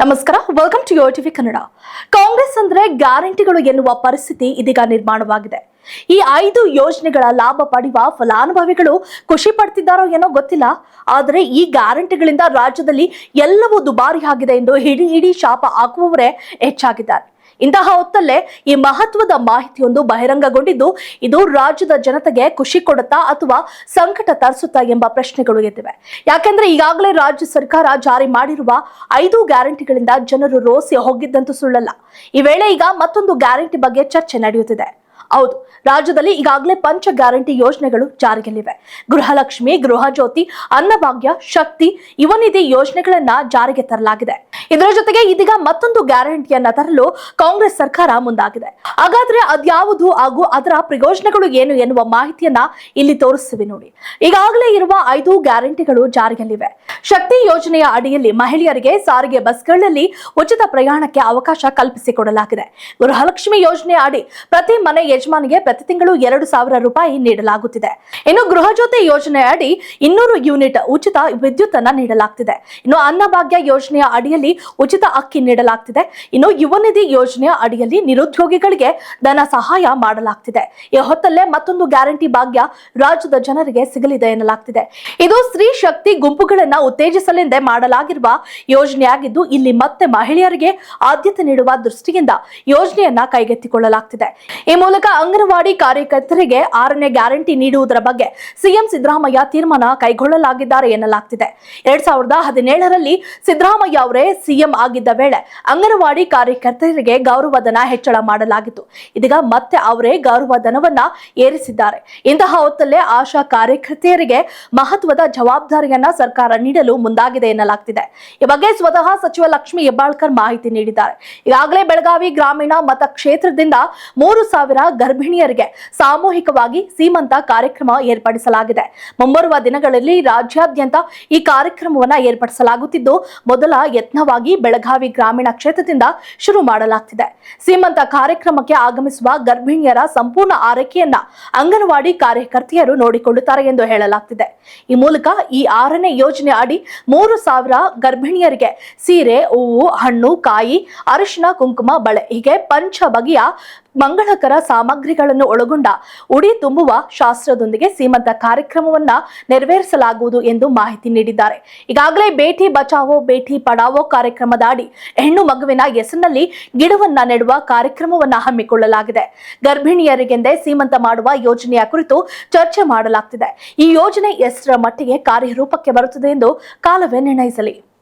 ನಮಸ್ಕಾರ. Welcome to Yo TV Kannada Congress ಅಂದ್ರೆ ಗ್ಯಾರಂಟಿಗಳು ಎನ್ನುವ ಪರಿಸ್ಥಿತಿ ಇದೀಗ ನಿರ್ಮಾಣವಾಗಿದೆ. ಈ ಐದು ಯೋಜನೆಗಳ ಲಾಭ ಪಡೆಯುವ ಫಲಾನುಭವಿಗಳು ಖುಷಿ ಪಡ್ತಿದ್ದಾರೋ ಏನೋ ಗೊತ್ತಿಲ್ಲ. ಆದರೆ ಈ ಗ್ಯಾರಂಟಿಗಳಿಂದ ರಾಜ್ಯದಲ್ಲಿ ಎಲ್ಲವೂ ದುಬಾರಿಯಾಗಿದೆ ಎಂದು ಹಿಡಿ ಹಿಡಿ ಶಾಪ ಹಾಕುವವರೇ ಹೆಚ್ಚಾಗಿದ್ದಾರೆ. ಇಂತಹ ಹೊತ್ತಲ್ಲೇ ಈ ಮಹತ್ವದ ಮಾಹಿತಿಯೊಂದು ಬಹಿರಂಗಗೊಂಡಿದ್ದು, ಇದು ರಾಜ್ಯದ ಜನತೆಗೆ ಖುಷಿ ಕೊಡುತ್ತಾ ಅಥವಾ ಸಂಕಟ ತರಿಸುತ್ತಾ ಎಂಬ ಪ್ರಶ್ನೆಗಳು ಎದ್ದಿವೆ. ಯಾಕೆಂದ್ರೆ ಈಗಾಗಲೇ ರಾಜ್ಯ ಸರ್ಕಾರ ಜಾರಿ ಮಾಡಿರುವ ಐದು ಗ್ಯಾರಂಟಿಗಳಿಂದ ಜನರು ರೋಸಿ ಹೋಗಿದ್ದಂತೂ ಸುಳ್ಳಲ್ಲ. ಈ ವೇಳೆ ಈಗ ಮತ್ತೊಂದು ಗ್ಯಾರಂಟಿ ಬಗ್ಗೆ ಚರ್ಚೆ ನಡೆಯುತ್ತಿದೆ. ಹೌದು, ರಾಜ್ಯದಲ್ಲಿ ಈಗಾಗಲೇ ಪಂಚ ಗ್ಯಾರಂಟಿ ಯೋಜನೆಗಳು ಜಾರಿಯಲ್ಲಿವೆ. ಗೃಹಲಕ್ಷ್ಮಿ ಗೃಹ ಜ್ಯೋತಿ ಅನ್ನಭಾಗ್ಯ, ಶಕ್ತಿ ಯುವನಿಧಿ ಯೋಜನೆಗಳನ್ನ ಜಾರಿಗೆ ತರಲಾಗಿದೆ. ಇದರ ಜೊತೆಗೆ ಇದೀಗ ಮತ್ತೊಂದು ಗ್ಯಾರಂಟಿಯನ್ನ ತರಲು ಕಾಂಗ್ರೆಸ್ ಸರ್ಕಾರ ಮುಂದಾಗಿದೆ. ಹಾಗಾದ್ರೆ ಅದ್ಯಾವುದು ಹಾಗೂ ಅದರ ಪ್ರಯೋಜನಗಳು ಏನು ಎನ್ನುವ ಮಾಹಿತಿಯನ್ನ ಇಲ್ಲಿ ತೋರಿಸ್ತೀವಿ ನೋಡಿ. ಈಗಾಗಲೇ ಇರುವ ಐದು ಗ್ಯಾರಂಟಿಗಳು ಜಾರಿಯಲ್ಲಿವೆ. ಶಕ್ತಿ ಯೋಜನೆಯ ಅಡಿಯಲ್ಲಿ ಮಹಿಳೆಯರಿಗೆ ಸಾರಿಗೆ ಬಸ್ಗಳಲ್ಲಿ ಉಚಿತ ಪ್ರಯಾಣಕ್ಕೆ ಅವಕಾಶ ಕಲ್ಪಿಸಿಕೊಡಲಾಗಿದೆ. ಗೃಹಲಕ್ಷ್ಮಿ ಯೋಜನೆ ಅಡಿ ಪ್ರತಿ ಮನೆ ಯಜಮಾನಿಗೆ ಪ್ರತಿ ತಿಂಗಳು ಎರಡು ಸಾವಿರ ರೂಪಾಯಿ ನೀಡಲಾಗುತ್ತಿದೆ. ಇನ್ನು ಗೃಹ ಜ್ಯೋತಿ ಯೋಜನೆ ಅಡಿ ಇನ್ನೂರು ಯೂನಿಟ್ ಉಚಿತ ವಿದ್ಯುತ್ ಅನ್ನ ನೀಡಲಾಗ್ತಿದೆ. ಇನ್ನು ಅನ್ನಭಾಗ್ಯ ಯೋಜನೆಯ ಅಡಿಯಲ್ಲಿ ಉಚಿತ ಅಕ್ಕಿ ನೀಡಲಾಗ್ತಿದೆ. ಇನ್ನು ಯುವ ನಿಧಿ ಯೋಜನೆಯ ಅಡಿಯಲ್ಲಿ ನಿರುದ್ಯೋಗಿಗಳಿಗೆ ಧನ ಸಹಾಯ ಮಾಡಲಾಗ್ತಿದೆ. ಈ ಹೊತ್ತಲ್ಲೇ ಮತ್ತೊಂದು ಗ್ಯಾರಂಟಿ ಭಾಗ್ಯ ರಾಜ್ಯದ ಜನರಿಗೆ ಸಿಗಲಿದೆ ಎನ್ನಲಾಗ್ತಿದೆ. ಇದು ಸ್ತ್ರೀ ಶಕ್ತಿ ಗುಂಪುಗಳನ್ನ ಉತ್ತೇಜಿಸಲೆಂದೇ ಮಾಡಲಾಗಿರುವ ಯೋಜನೆಯಾಗಿದ್ದು, ಇಲ್ಲಿ ಮತ್ತೆ ಮಹಿಳೆಯರಿಗೆ ಆದ್ಯತೆ ನೀಡುವ ದೃಷ್ಟಿಯಿಂದ ಯೋಜನೆಯನ್ನ ಕೈಗೆತ್ತಿಕೊಳ್ಳಲಾಗ್ತಿದೆ. ಈ ಮೂಲಕ ಅಂಗನವಾಡಿ ಕಾರ್ಯಕರ್ತರಿಗೆ ಆರನೇ ಗ್ಯಾರಂಟಿ ನೀಡುವುದರ ಬಗ್ಗೆ ಸಿಎಂ ಸಿದ್ದರಾಮಯ್ಯ ತೀರ್ಮಾನ ಕೈಗೊಳ್ಳಲಾಗಿದ್ದಾರೆ ಎನ್ನಲಾಗ್ತಿದೆ. ಎರಡ್ ಸಾವಿರದ ಹದಿನೇಳರಲ್ಲಿ ಸಿದ್ದರಾಮಯ್ಯ ಅವರೇ ಸಿಎಂ ಆಗಿದ್ದ ವೇಳೆ ಅಂಗನವಾಡಿ ಕಾರ್ಯಕರ್ತರಿಗೆ ಗೌರವಧನ ಹೆಚ್ಚಳ ಮಾಡಲಾಗಿತ್ತು. ಇದೀಗ ಮತ್ತೆ ಅವರೇ ಗೌರವಧನವನ್ನ ಏರಿಸಿದ್ದಾರೆ. ಇಂತಹ ಹೊತ್ತಲ್ಲೇ ಆಶಾ ಕಾರ್ಯಕರ್ತೆಯರಿಗೆ ಮಹತ್ವದ ಜವಾಬ್ದಾರಿಯನ್ನ ಸರ್ಕಾರ ನೀಡಲು ಮುಂದಾಗಿದೆ ಎನ್ನಲಾಗ್ತಿದೆ. ಈ ಬಗ್ಗೆ ಸ್ವತಃ ಸಚಿವ ಲಕ್ಷ್ಮಿ ಹೆಬ್ಬಾಳ್ಕರ್ ಮಾಹಿತಿ ನೀಡಿದ್ದಾರೆ. ಈಗಾಗಲೇ ಬೆಳಗಾವಿ ಗ್ರಾಮೀಣ ಮತಕ್ಷೇತ್ರದಿಂದ ಮೂರು ಸಾವಿರ ಗರ್ಭಿಣಿಯರಿಗೆ ಸಾಮೂಹಿಕವಾಗಿ ಸೀಮಂತ ಕಾರ್ಯಕ್ರಮ ಏರ್ಪಡಿಸಲಾಗಿದೆ. ಮುಂಬರುವ ದಿನಗಳಲ್ಲಿ ರಾಜ್ಯಾದ್ಯಂತ ಈ ಕಾರ್ಯಕ್ರಮವನ್ನು ಏರ್ಪಡಿಸಲಾಗುತ್ತಿದ್ದು, ಮೊದಲ ಯತ್ನವಾಗಿ ಬೆಳಗಾವಿ ಗ್ರಾಮೀಣ ಕ್ಷೇತ್ರದಿಂದ ಶುರು ಮಾಡಲಾಗ್ತಿದೆ. ಸೀಮಂತ ಕಾರ್ಯಕ್ರಮಕ್ಕೆ ಆಗಮಿಸುವ ಗರ್ಭಿಣಿಯರ ಸಂಪೂರ್ಣ ಆರೈಕೆಯನ್ನ ಅಂಗನವಾಡಿ ಕಾರ್ಯಕರ್ತೆಯರು ನೋಡಿಕೊಳ್ಳುತ್ತಾರೆ ಎಂದು ಹೇಳಲಾಗ್ತಿದೆ. ಈ ಮೂಲಕ ಈ ಆರನೇ ಯೋಜನೆ ಅಡಿ ಮೂರು ಸಾವಿರ ಗರ್ಭಿಣಿಯರಿಗೆ ಸೀರೆ, ಹೂವು, ಹಣ್ಣು, ಕಾಯಿ ಅರಿಶಿನ ಕುಂಕುಮ, ಬಳೆ ಹೀಗೆ ಪಂಚ ಬಗೆಯ ಮಂಗಳಕರ ಸಾಮಗ್ರಿಗಳನ್ನು ಒಳಗೊಂಡ ಉಡಿ ತುಂಬುವ ಶಾಸ್ತ್ರದೊಂದಿಗೆ ಸೀಮಂತ ಕಾರ್ಯಕ್ರಮವನ್ನ ನೆರವೇರಿಸಲಾಗುವುದು ಎಂದು ಮಾಹಿತಿ ನೀಡಿದ್ದಾರೆ. ಈಗಾಗಲೇ ಬೇಟಿ ಬಚಾವೋ, ಬೇಟಿ ಪಡಾವೋ ಕಾರ್ಯಕ್ರಮದ ಅಡಿ ಹೆಣ್ಣು ಮಗುವಿನ ಹೆಸರಿನಲ್ಲಿ ಗಿಡವನ್ನ ನೆಡುವ ಕಾರ್ಯಕ್ರಮವನ್ನ ಹಮ್ಮಿಕೊಳ್ಳಲಾಗಿದೆ. ಗರ್ಭಿಣಿಯರಿಗೆಂದೇ ಸೀಮಂತ ಮಾಡುವ ಯೋಜನೆಯ ಕುರಿತು ಚರ್ಚೆ ಮಾಡಲಾಗುತ್ತಿದೆ ಈ ಯೋಜನೆ ಎಷ್ಟರ ಮಟ್ಟಿಗೆ ಕಾರ್ಯರೂಪಕ್ಕೆ ಬರುತ್ತದೆ ಎಂದು ಕಾಲವೇ ನಿರ್ಣಯಿಸಲಿ.